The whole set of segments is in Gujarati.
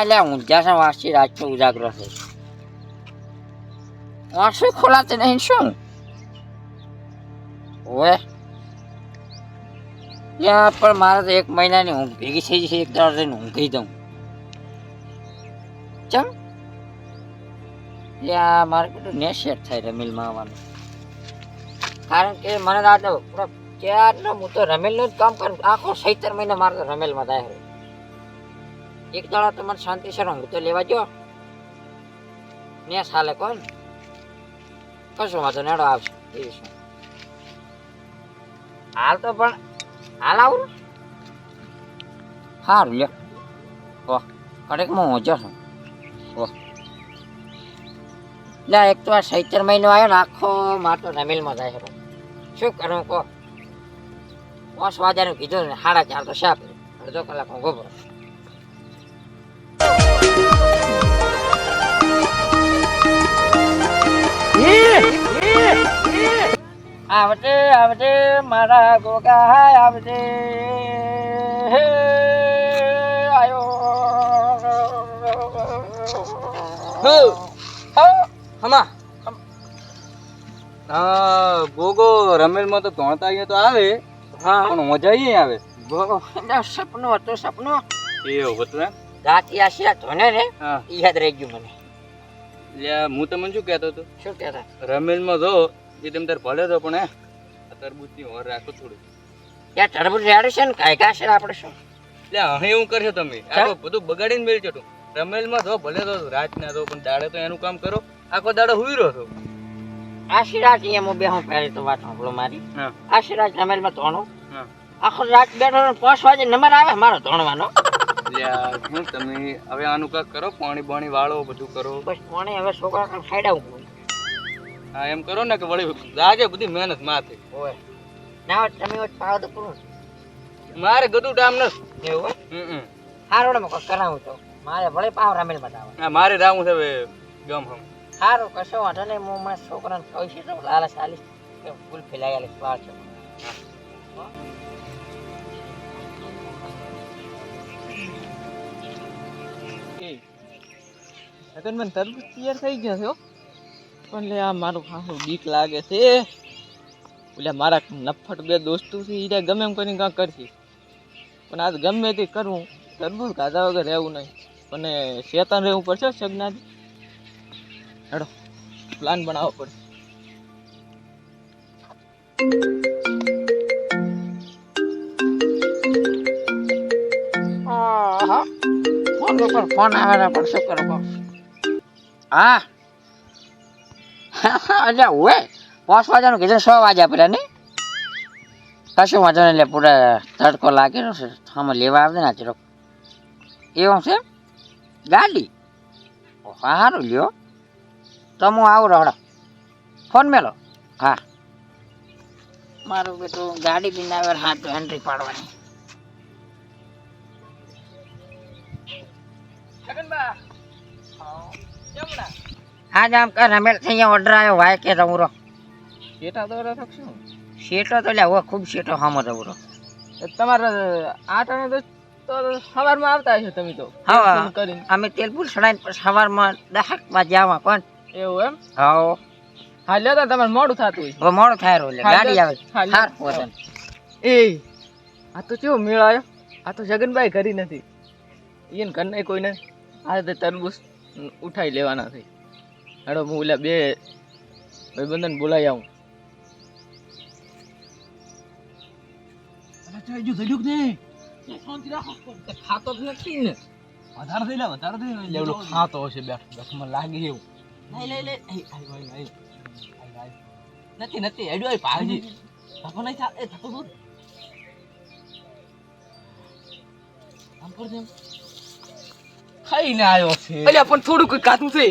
એટલે ઊંઝા છે વાંચી રાજકો ઉજાગરો છે વાંચી ખોલાતી નહીં શું ઓએ ત્યાં પણ મારે તો એક મહિનાની ઊંઘ ભેગી થઈ જશે એક દાડો થઈને ઊંઘી દઉં ચમ ત્યાં મારે કેટલું નેશેટ થાય રમીલમાં આવવાનું કારણ કે મને રાત પૂરા ક્યારનો હું તો રમેલનું જ કામ કરું આખો સત્તર મહિના મારે તો રમેલમાં થાય હવે. એક દાડા તમારે શાંતિ સર હું તો લેવા જો. ને સાલે કોણ? કશું વાંધો નેડો આવશે એ હાલ તો પણ, હાલ આવું? સારું લ્યો. ઓહ કડેકમાં જો છું. ઓહ લે એક તો આ સૈતર મહિનો આવ્યો ને, આખો માટો રમેલમાં જાય છે. શું કરું, કહો? પાંચ વાગ્યાનું કીધું ને સાડા ચાર તો શાપ અડધો કલાક હું ગોબરો આવજે આવજે મારા ગોગા આવજે. હે આયો. હો. હો. હમા. હા ગોગો રમેલમાં તો ધોણતા અહીંયા તો આવે હા. પણ મજા અહીંયા આવે. સપનો હતો સપનું. એવું હતું એમ? ગાતી આશીરા તો ને હા. ઈ યાદ રહી ગયું મને. એટલે હું તમને શું કહેતો હતો? શું કહેતા? રમેલમાં જો તમે તાર ભલે તો પણ આ તરબૂચની હોર રાખો થોડું. ત્યાં તરબૂચ રેડે છે ને કાંઈ છે આપણે શું? એટલે અહીં હું કરશો તમે? આખો બધું બગાડીને મેળ ચટું રમેલમાં તો ભલે તો રાત ના તો પણ દાડે તો એનું કામ કરો. આખો દાડો હુઈ રહ્યો છો. આશીર્વાદ અહીંયા હું બે હું પહેલી તો વાત સાંભળો મારી. આશીર્વાદ રમેલમાં ધોણો. આખો રાત બેઠો ને પાંચ વાગે નંબર આવે મારો ધોણવાનો. તમે હવે આનું કાંક કરો? પાણી બાણી વાળો બધું કરો? બસ પાણી હવે છોકરા ખાઈડા હું એમ કરો ને કે વળી લાગે બધી મહેનત માથે. હોય ના તમે તો પાવ તો પૂરો. મારે ગદુ ડામ નથી. એવું હમ હારોડે મેં કોઈ કરાવું તો. મારે ભલે પાવ રામેલ બતાવે હા મારે રાવું છે ગમ હમ. સારું કશો વાંધો નહીં. હું મારા છોકરાને કહું છું તો લાલચ આલીશ. ફૂલ ફેલાઈ આલીશ વાર છે. મને તરબૂચ તૈયાર થઈ ગયો છે હો. પણ લે, આ મારું ખાસું બીક લાગે છે. એટલે મારા નફટ બે દોસ્તો છે એ ગમે એમ કરીને કાંક કરશે. પણ આજ ગમે તે કરવું તરબૂજ ખાધા વગર રહેવું નહીં. અને શેતાન રહેવું પડશે સગનાથી હેડો પ્લાન બનાવવો પડશે. ફોન ફોન આવે પણ શું કરો હા અલ્યા હોય પાંચ વાગ્યાનું કીધું છ વાગ્યા પેલા ને કશું વાંધો નહીં એટલે પૂરા તડકો લાગેલો છે. આમાં લેવા આવે ને ચલો એવું છે ગાડી? ઓ, સારું લ્યો. તો હું આવું રહડો ફોન મેલો. હા. મારું બેટું ગાડી બી ના હાથ તો એન્ટ્રી પાડવાની. આજ આમ કર રમેલથી અહીંયા ઓર્ડર આવ્યો વાય કે રમુરો શેટા તો શું શેટો તો લે હવે ખૂબ શેટો હામો રમુરો તમારે આઠ અને દસ તો સવારમાં આવતા હશો તમે તો હા. અમે તેલપુર સડાઈને સવારમાં દહક વાગે પણ. એવું એમ? હા. હા લેતા તો તમારે મોડું થતું હોય. હવે મોડું થાય રહ્યું ગાડી આવે. હાર પોતાને. એ આ તો કેવો મેળ આવ્યો આ તો જગનભાઈ કરી નથી. એને ઘર નહીં કોઈને આ રીતે તરબૂચ ઉઠાઈ લેવાના થઈ હેડો હું ઓલા બે ભાઈબંધન બોલાવી આવું. ખાતો નથી ને. વધારે થઈ લે વધારે થઈ લે. ઓલો ખાતો હશે બેઠ બેઠ મને એવું. લઈ લઈ લઈ આઈ, આઈ, આઈ, આઈ. આઈ, આઈ. નથી નથી. હેડ્યો આઈ પાજી ધક્કો નહીં થા એ ધક્કો દૂર. આમ કર દેમ ખાઈને આવ્યો છે. અલ્યા પણ થોડું કોઈ કાતું છે.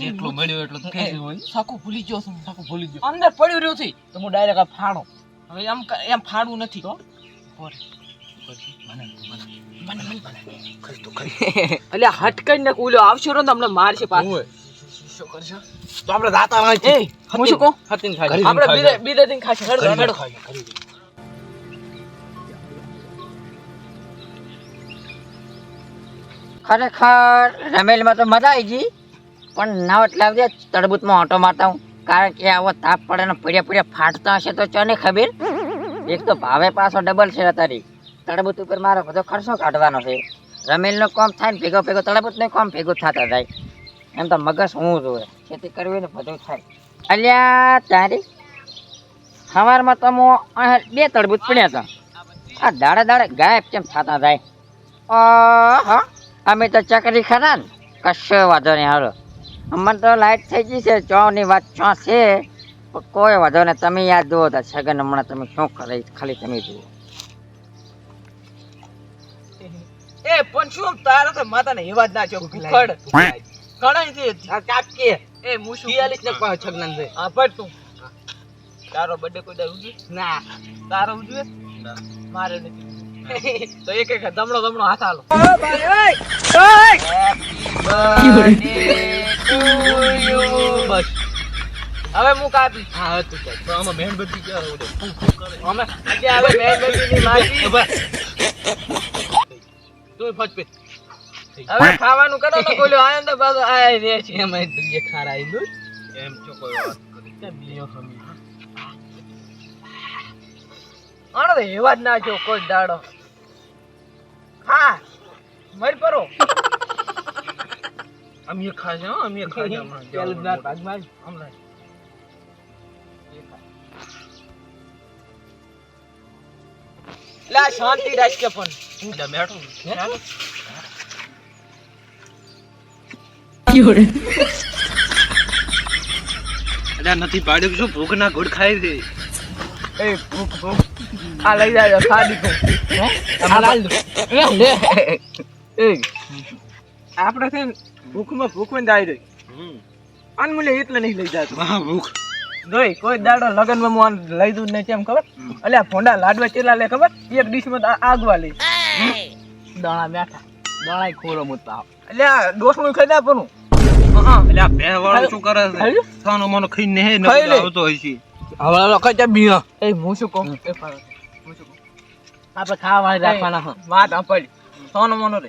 જેટલો મળ્યો એટલો તો હોય સાકું ભૂલી ગયો છું સાકું ભૂલી ગયો અંદર પડ્યું રહ્યું છે તો હું ડાયરેક્ટ આ ફાણો. હવે એમ એમ ફાડવું નથી હો. પર. મને મને અલ્યા હટ કરીને ને ઓલો આવશે રો ને અમને મારશે પાછો. શું કરશો? તો આપણે રાતા વાંચ. એ હું શું કહું? આપણે બીજા બીજા દિન ખાશે. ખરેખર રમેલમાં તો મજા આવી ગઈ, પણ ના એટલે આવજે તડબૂતમાં ઓટો મારતા હું. કારણ કે આવો તાપ પડે ને પડ્યા પડ્યા ફાટતા હશે તો ચોને ખબર? એક તો ભાવે પાછો ડબલ છે તારી તડબૂત ઉપર મારો બધો ખર્ચો કાઢવાનો છે. રમેલનો કોમ થાય ને ભેગો ભેગો તડબૂચનો કોમ ભેગું થતા જાય. એમ તો મગજ હું જોવે. ખેતી કરવી ને બધું થાય. અલ્યા, તારી? સવારમાં તો હું અહીં બે તડબૂત પડ્યા હતા. આ દાડે દાડે ગાયબ કેમ થતા જાય? હા. અમે તો ચકરી ખરા ને. કશો વાંધો નહીં હાલો. અમને તો લાઇટ થઈ ગઈ છે ચોની વાત ચો છે. કોઈ વાંધો નહીં તમે યાદ જુઓ તો છગન હમણાં તમે શું કરે ખાલી તમે જુઓ. એ પણ શું તારે તો માતાને એવા જ ના ચોક ખડ. ઘણા છે. આ કાકી એ મુશુ 46 ને પાંચ છગનન છે હા પડ તું. તારો બર્થડે કોઈ દર ઉજવે? ના. તારો ઉજવે? મારે નથી. તો એક એક દમણો દમણો હાથ હાલો. બસ હવે હું કાપી હા તું. કાપ તો આમાં બધી ક્યાં અમે આજે હવે ની માસી તું ફટ પે હવે ખાવાનું કરો તો બોલ્યો આનંદ બાબા આ રે છે. એમ તું ખારા દઉં એમ છો કોઈ વાત કરી. કે બીયો સમી આણો એવા જ ના જો કોઈ દાડો. મર કરો અમે ખાજે અમે પેલું ના ભાગમાં હમણાં. લા શાંતિ રાખ કે પણ એટલે બેઠો. હે? એટલે નથી પાડ્યું શું? ભૂખ ના ગુડ ખાઈ દે એ ભૂખ ભૂખ. આ લઈ જાય ખાડી કો આ લાલ દો. એ આપણે છે ને ભૂખમાં ભૂખમાં જ આવી રહી અનમૂલ્ય એટલે નહીં લઈ જતો. હા ભૂખ. જોઈ કોઈ દાડો લગનમાં હું આને લઈ દઉં નહીં કેમ ખબર? અલ્યા ભોંડા લાડવા ચેલા લે ખબર? એક ડીશમાં આગવા લે. દાણા મેઠા. દાણા ખોરો મુતા અલ્યા ડોસનું ખાઈ દે પણ એટલે આ બે શું કરે છે? થાનો સાનો મનો ખાઈને હે ખાઈ આવતો હોય છે. હવે લોકો ચા બીયા એ હું શું કહું? એ પર હું શું કહું? આપણે ખાવા રાખવાના હા. વાત આપડી સોનો મનો રે.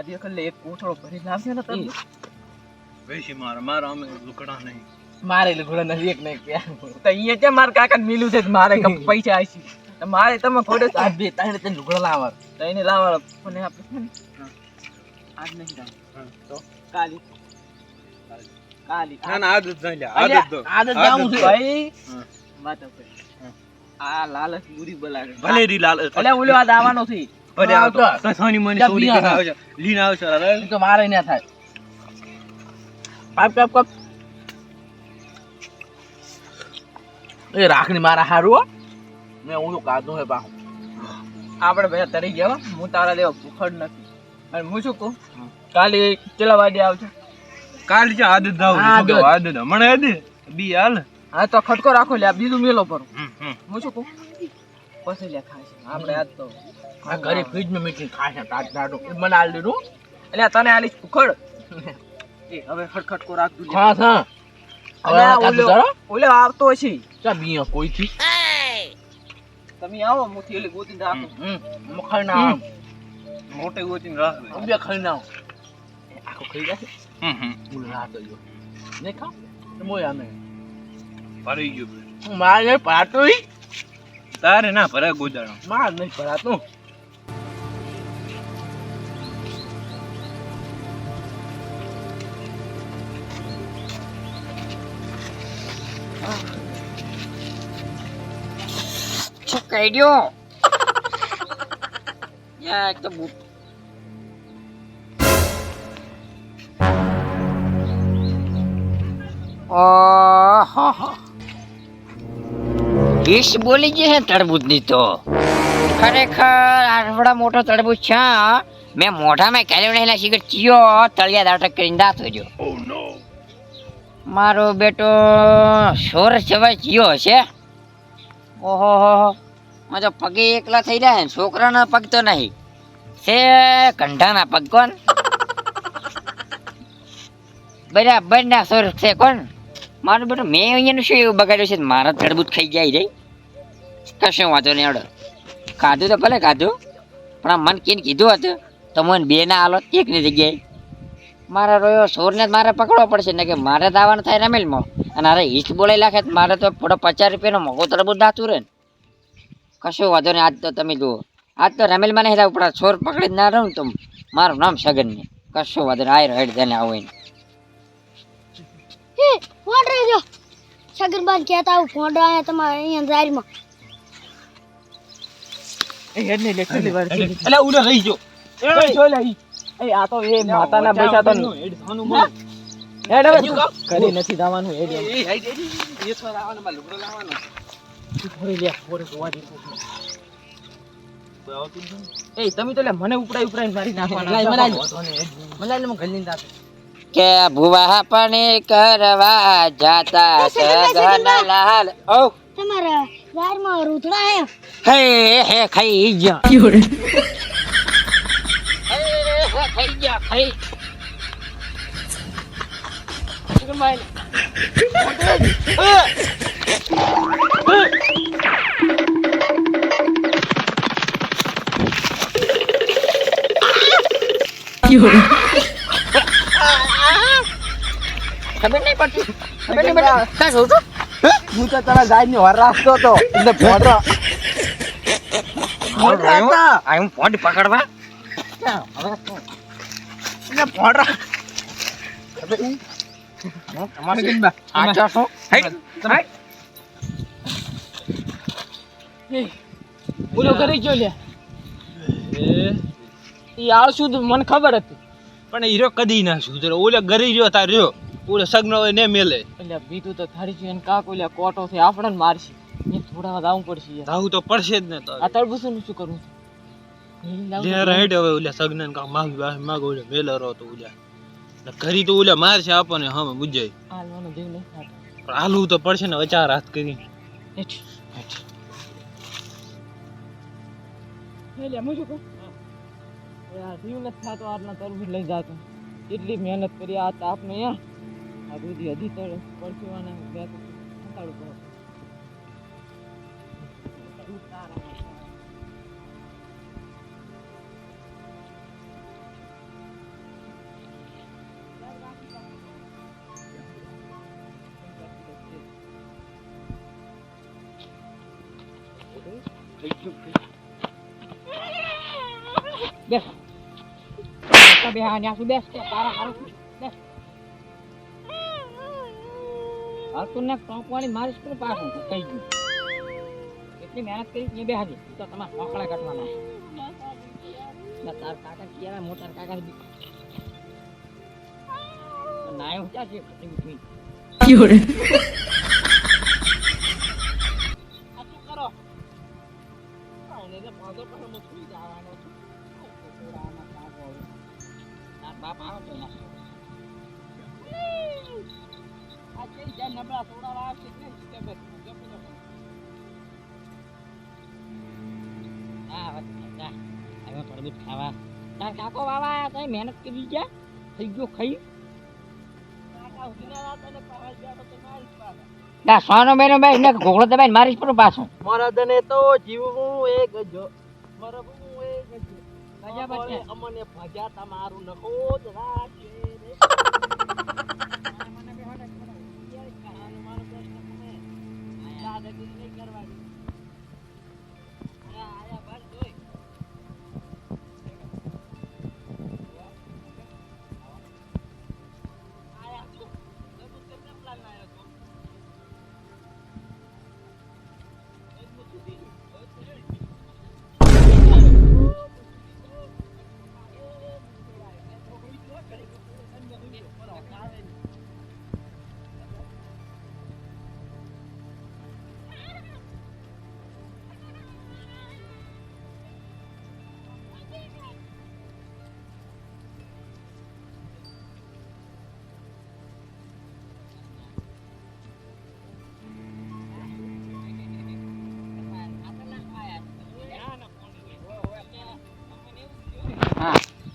આજે ખલે એક કોથળો ભરી લાવશે ને તમે? વેસી મારે મારે અમે લુકડા નહીં. મારે લુગડા નથી એક ને એક તો અહીંયા કે માર કાકા મિલું છે મારે પૈસા તો મારે તમે ફોટો આજ બે ત્રણ ત્રણ લુગડા લાવવા. તો એને લાવવા પણ આપણે આજ નહીં. તો? કાલી. કાલી. ના ના આદત નહીં લે આજ જ આજ જ જાઉં છું ભાઈ. વાત આ લાલચ બુરી બલાડે. ભલે રી લાલ એટલે ઓલો આ દાવાનો છે. તો મની સોરી અરે. તો મારે ના થાય. પાપ પાપ પાપ એ રાખડી મારા હારું મેં હું ઓલું કાઢું હે પાછું? આપણે બધા તરી ગયા હું. તારા લેવા ભૂખડ નથી. અને હું શું કહું? કાલે કેટલા વાગે આવશે કાલ છે આદત દાવ. આદત. મને આદત. બી હાલ. હા તો ખટકો રાખો લે બીજું મેલો પર. હું શું કહું? પછી લે ખાશે. આપણે આજ તો આ ઘરે ફ્રીજમાં મીઠી ખાશે ટાટ ટાટું એ મને આલી દીધું એટલે તને આલી ભૂખડ એ હવે ખટખટકો રાખ દઉં હા હા. હવે ઓલે ઓલે આવતો છે ચા બીયા કોઈથી? તમે આવો હું થેલી ગોતીને રાખું. હું ખાઈ ના આવું મોટે ગોતીને રાખ દે. બે ખાઈ ના આવું આખો ખાઈ જશે? હમ, હમ. રાત જો નહીં ખાવ તો મોય આમે ભરાઈ ગયું. મારે પાટોઈ તારે ના ભરાય ગોદાડો માર નહીં ભરાતું. શું કહી યા એક તો ડીશ બોલી ગઈ હે તરબૂચની તો. ખરેખર આટલા મોટો તરબૂચ છે. મેં મોઢામાં કેલ્યો નહીં શીખર ચિયો તળિયા દાટક કરીને દાંત જો મારો બેટો સોર સિવાય ચિયો હશે. ઓહો હો હો. માં તો પગે એકલા થઈ રહ્યા ને છોકરાના પગ તો નહીં. છે, કંઢાના પગ કોણ? બરાબર ના, સોર છે કોણ? મારું બધું મેં અહીંયાનું શું એવું બગાડ્યું છે? મારા તડબૂત ખાઈ જાય જાય કશું વાંધો નહીં આવડે ખાધું તો ભલે ખાધું, પણ આ મન કેને કીધું હતું? તો મને બે ના હાલો એકની જગ્યાએ. મારા રોયો, સોરને મારે પકડવો પડશે ને કે મારે આવવાનું થાય રમેલમાં. અને અરે હિસ્ટ બોલાઈ લાખે મારે તો થોડો પચાસ રૂપિયાનો મોગો તરબૂચ દાતું રહે ને. કશું વાંધો નહીં આજ તો તમે જુઓ આજ તો રમેલ મને રહેવું ઉપડા છોર પકડી ના રહું તો મારું નામ સગન ને કશું વાંધો નહીં આયરો હેડ તેને આવું હે ફોન રહેજો સગનબાન કહેતા આવું ફોન આયા તમારે અહીંયા જાહેરમાં એ હેડ ને લે લેવા એટલે ઉડે રહી જો એ જો લઈ એ આ તો એ માતાના પૈસા તો હેડ થાનું મન હેડ હવે કરી નથી જવાનું હેડ એમ. ઘરે લે, ઘરે જોવા જેવું છે. એ તમે તો લે મને ઉપડાઈ ઉપડાઈ મારી નાખવાના. લાય, મને આલ. મને આલ ને હું ઘરે લઈને જાતો. કે ભુવા પણ કરવા જાતા સગનલાલ ઓ તમારા જાહેરમાં રૂતડા હે? હે હે ખાઈ ગયા હે, હે, ખાઈ ગયા ખાઈ. ખબર નહીં પડતી ખબર નહીં પડતી કાં કહું છું હું તો તારા ગાય ને વાર રાખતો હતો એટલે ફોટો આ હું ફોન પકડવા એટલે ફોટો આચા છો કરી ગયો લે એ આળસું મને ખબર હતી. પણ હીરો કદી ના સુધરો ઓલે ગરી રહ્યો તાર રહ્યો. ઓલે સગ્ન હોય ને મેલે. એટલે બીજું તો થાળી છે એને કાક ઓલા કોટો છે આપણે મારશે. એ થોડા વાર આવું પડશે યાર. આવું તો પડશે જ ને તો. આ તરબૂચનું શું કરું? લે રાઈટ હવે ઓલે સગન કા માગ માગ ઓલે મેલે રહો તો ઓલે. ઘરી તો ઓલે મારશે આપણને હમે બુજાય હાલવાનો જીવ નહીં થતો. પણ હાલવું તો પડશે ને વચાર હાથ કરી. હે મુજો જીવ નથી થતો આટલા તરબૂચ લઈ જાતો. એટલી મહેનત કરી આ તાપને યાર. આ બધી હજી પડશે પડે બેસ બે હા ન્યા બેસ તે તારા હારું બેસ આ તું ને ટોપવાળી મારીશ તો પાછું કઈ ગયું એટલી મહેનત કરી એ બે હાજી તો તમારે મોકળા કાઢવાના ના તાર કાકા ક્યારે મોટા કાકા બી નાયો ક્યાં છે તાર આવે તો આ કેમ જ્યાં નબળા થોડા આવશે ને તે બસ જપો જપો હા વાત જા હવે તરબૂચ ખાવા. તાર કાકો વાવા તઈ મહેનત કરી ગયા? થઈ ગયો ખાઈ? ના સોનો બેનો બે ને ઘોડો દબાઈને મારીશ પણ પાછું. મારા દને તો જીવવું એક જો બચે. અમને ભજ્યા તમારું નખો જ રાખે દાદાગીરી નહીં કરવાની.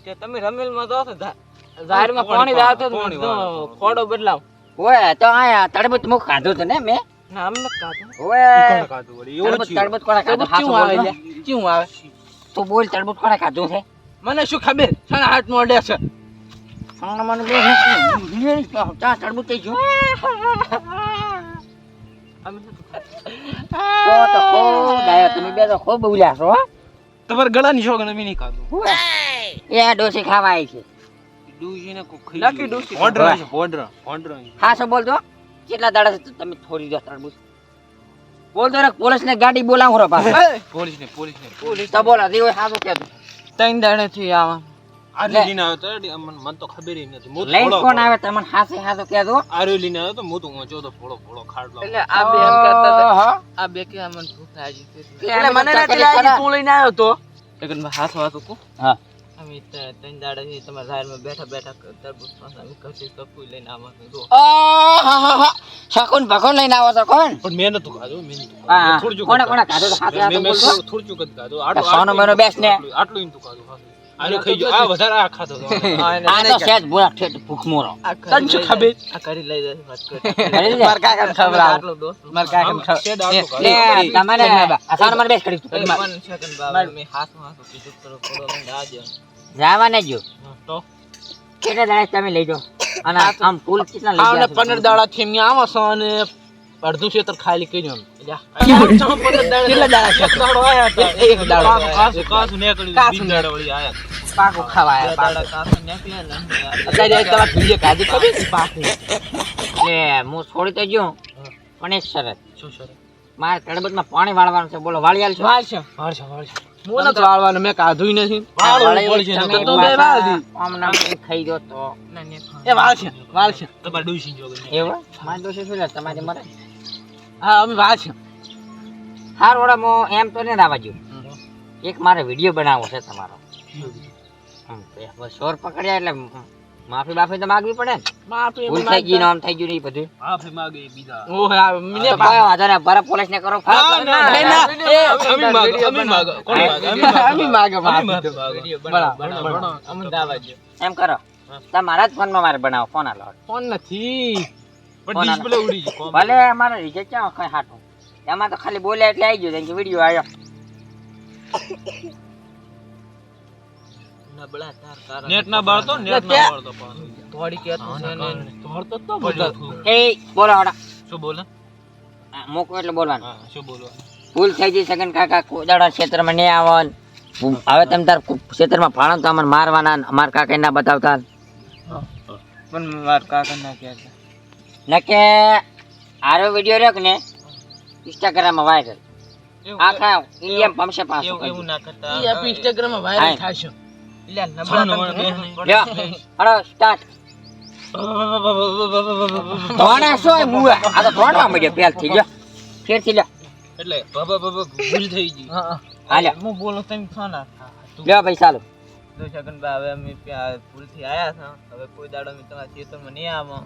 કે તમે રમેલમાં તો છો ઝાડમાં પાણી દાવ તો તો. ખોડો બદલાવ ઓય તો આયા તડબત મુખ ખાધું હતું ને મેં ના અમને કાઢો ઓય કોણે ખાધું વળી? એવું તડબત કોણે ખાધું કેવું આવે લ્યા? આવે તો બોલ તડબત કોણે ખાધું છે મને શું ખબર સાડા હાથ નો અડે છે મને બે નથી. ચા તડબૂચ થઈ ગયું અમે તો તો ખૂબ તમે બે તો ખૂબ બોલ્યા છો હો. તમારા ગળાની શોખ અમે નહીં ખાધું. એ ડોસી ખાવા આવી છે. ડૂસીને કોક ખાઈ નક્કી ગયું. છે, ભોંડરા, ભોંડરા. હા શું બોલતો કેટલા દાડા તમે થોડી દો તરબૂચ બોલતો રે પોલીસ ને ગાડી બોલાવું રો પાછો. પોલીસને, પોલીસને. તો બોલો રી હોય સારું ત્રણ દાડે થી આવા. આવ્યો તો, મને મને તો ખબર નથી. હું તો લઈને ભોળો કોણ આવે તમને હાસે હાસો કેતો આરે આવ્યો તો, હું તો. એટલે આ બે એમ કહેતા આ બે કે મને ભૂખ લાગી એટલે મને નથી લાગી તું લઈને આવ્યો તો. મેં હાથ કો. હા. અમે ત્રણ દાડે તમારા ઝાડમાં બેઠા બેઠા તરબૂચ પાસે અમે કશી કપૂર લઈને આવવાનું જો શકુન ભગવાન લઈને આવો છો કોણ પણ મેં નતું ખાધું, મેં નતું ખાધું. જ કોણે કોણે ખાધું તો હાથે હાથે મેં બોલતો. થોડું- જ ખાધું. આટલું- સોનો આટલું- બેસ ને. આટલું- આટલું ઈંતું ખાધું, આને ખાઈ ગયો. આ વધારે આ ખાધો હતો. આ તો સેજ ભૂરા ઠેઠ ભૂખ મોરો આ શું કરી ખબર? લઈ જાય. આ કરી લઈ જાય વાત કરી. મારા ખબર આટલો દોસ્ત. મારા કાકાને આમ સેજ આટલું લે, તમારે આ સોનો મને બેસ કરી તું. ખબર. પણ બાબા મેં હાથમાં હાથમાં કીધું કરો, થોડો લઈને આવજો. જાવા ને જો તો? કેટલા દાડા તમે લઈ જાઓ અને આમ કુલ કેટલા લઈ જાઓ પંદર દાડા થી એમને આવો છો અને અડધું ક્ષેત્ર ખાલી કરી દો. કેટલા દાડા છે? એક દાડો કાસું- કાસું- કાસું કાસું વળી આયા. પાકું ખાવા આયા, પાકું. અત્યારે એક કલાક ભીજે ખાધી ખબર છે? પાકું. લે હું છોડી તો ગયો પણ એક શરત શું શરત? મારે તડબતમાં પાણી વાળવાનું છે બોલો વાળી આલશો વાળશે. વાળશે, વાળશે. હું વાળવાનું, મેં કાધું નથી. વાળવું પડશે, તો તો બે પાછા વાળી. આમ નામ ખાઈ દો તો એ વાળશે, વાળશે. તમારે ડૂસી જોગે નહીં. એવું મારે દોષી શું લે તમારી મરે હા, અમે વાળશે. હાર હું એમ તો નહીં આવવા જો એક મારે વીડિયો બનાવવો છે તમારો હમ, બસ પકડ્યા એટલે માફી બાફી તો માગવી પડે ને માફી ભૂલ થઈ ગઈ નામ થઈ ગયું નહીં બધું માફી માગે બીજા. ઓહ, આ મને કોઈ વાંધો નહીં બરા પોલીસ ને કરો ના, ના, ના, ના, ના, ના, અમે માગો, અમે માગો. કોણ માગે? અમે માગો. માફી માગો. બરાબર, બરાબર, બરાબર. બરાબર. અમને દાવા દો. એમ કરો તમારા જ ફોનમાં મારે બનાવો ફોન આલો ફોન નથી પણ ડિસ્પ્લે ઉડી ગઈ. ભલે અમારે રિજેક્ટ ક્યાં કઈ હાટું એમાં તો ખાલી બોલ્યા એટલે આવી ગયું કે વીડિયો આવ્યો નબળા તાર તારા નેટ ના બળતો નેટ ના બળતો થોડી કે તો ને ધોળતો તો બોલતો એ બોલો હડા. શું બોલે? મોકો એટલે બોલવાનું. હા શું બોલવાનું? ભૂલ થઈ ગઈ સગન કાકા કોદાડા ક્ષેત્રમાં નહીં આવન હવે તમે તાર ક્ષેત્રમાં ફાળો તો અમને મારવાના ને કાકા ના બતાવતા. પણ માર કાકા ના કહે છે. નકે આરો વીડિયો રહ્યો કે ને ઇન્સ્ટાગ્રામમાં વાયરલ આખા ઇન્ડિયા પમશે પાછો એવું એવું ના કરતા. ઈ ઇન્સ્ટાગ્રામમાં વાયરલ થાશે લ્યા નબળા છાનો તમે. વાળો નહીં. લ્યો હળો સ્ટાર્ટ ધોણા શું હોય મુએ આ તો ધોણવા મળ્યો પેલ થઈ ગયો ફેરથી લ્યો. એટલે બાબા બાબા ભૂલ થઈ ગઈ. હા, હા. હાલ્યો. હું બોલું તમે છો ને લ્યો ભાઈ ચાલો. તો હવે અમે ભૂલથી આયા છો હવે કોઈ દાડો અમે તમારા ખેતરમાં નહીં આવો.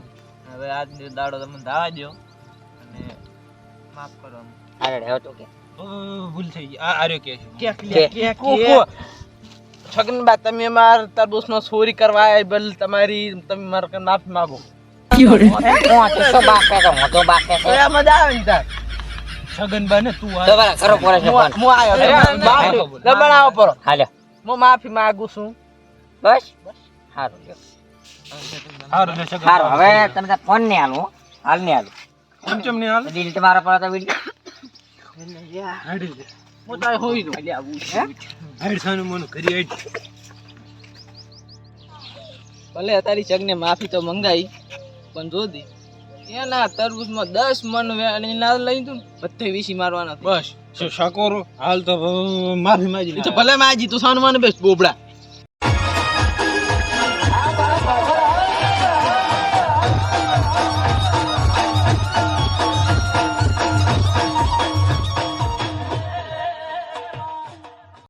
હવે આજ દાડો તમે ધાવા દો અને માફ કરો અમને. હવે તો કે. ભૂલ થઈ ગઈ. આ આર્યો કે છે. કે? છગનબા તમે માર તરબૂચમાં ચોરી કરવા આવ્યા બલ તમારી તમે મારા માફી માંગો. માફી માંગુ છું. બસ? સારું છગન સારું હવે તમે ફોન નહીં હાલો હાલ નહીં હાલો. કેમ કેમ હાલ? ડિલીટ મારા પર હું તારે હોઈ નું. એટલે આવું છે. હાડ સાનું કરી આડ ભલે તારી ચગને માફી તો મંગાઈ પણ જોદી એના તરબૂચમાં દસ મન વેણી ના લઈ તું બધે વીસી મારવાના બસ શું શકોરો? હાલ તો માફી માજી તો ભલે માજી તું સાનવાને મને બેસ બોબડા.